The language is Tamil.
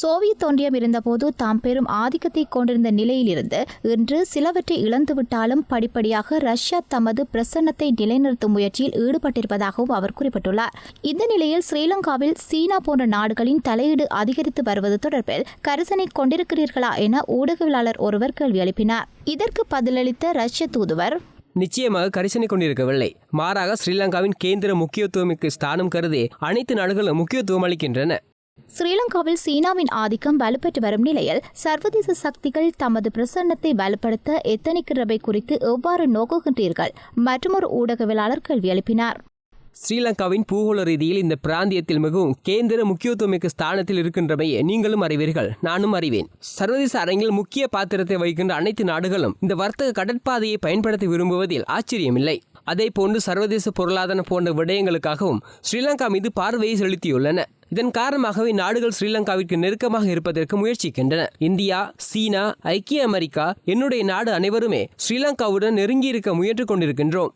சோவியத் ஒன்றியம் இருந்தபோது தாம் பெரும் ஆதிக்கத்தை கொண்டிருந்த நிலையிலிருந்து இன்று சிலவற்றை இழந்துவிட்டாலும் படிப்படியாக ரஷ்யா தமது பிரசன்னத்தை நிலைநிறுத்தும் முயற்சியில் ஈடுபட்டிருப்பதாகவும் அவர் குறிப்பிட்டுள்ளார். இந்த நிலையில் ஸ்ரீலங்காவில் சீனா போன்ற நாடுகளின் தலையீடு அதிகரித்து வருவது தொடர்பில் கரிசனை கொண்டிருக்கிறீர்களா என ஊடகவியலாளர் ஒருவர் கேள்வி எழுப்பினார். இதற்கு பதிலளித்த ரஷ்ய தூதுவர் நிச்சயமாக கரிசனை கொண்டிருக்கவில்லை. மாறாக ஸ்ரீலங்காவின் கேந்திர முக்கியத்துவமிக்கு ஸ்தானம் கருதி அனைத்து நாடுகளும் முக்கியத்துவம் அளிக்கின்றன. ஸ்ரீலங்காவில் சீனாவின் ஆதிக்கம் வலுப்பெற்று வரும் நிலையில் சர்வதேச சக்திகள் தமது பிரசன்னத்தை வலுப்படுத்த எத்தனைக்கிறவை குறித்து எவ்வாறு நோக்குகின்றீர்கள்? மற்றொரு ஊடகவியலாளர் கேள்வி எழுப்பினார். ஸ்ரீலங்காவின் பூகோள ரீதியில் இந்த பிராந்தியத்தில் மிகவும் கேந்திர முக்கியத்துவமிக்க ஸ்தானத்தில் இருக்கின்றமையே நீங்களும் அறிவீர்கள் நானும் அறிவேன். சர்வதேச அரங்கில் முக்கிய பாத்திரத்தை வகிக்கின்ற அனைத்து நாடுகளும் இந்த வர்த்தக கடற்பாதையை பயன்படுத்த விரும்புவதில் ஆச்சரியமில்லை. அதே போன்று சர்வதேச பொருளாதாரம் போன்ற விடயங்களுக்காகவும் ஸ்ரீலங்கா மீது பார்வையை செலுத்தியுள்ளன. இதன் காரணமாகவே நாடுகள் ஸ்ரீலங்காவிற்கு நெருக்கமாக இருப்பதற்கு முயற்சிக்கின்றன. இந்தியா சீனா ஐக்கிய அமெரிக்கா என்னுடைய நாடு அனைவருமே ஸ்ரீலங்காவுடன் நெருங்கி இருக்க முயன்று கொண்டிருக்கின்றோம்.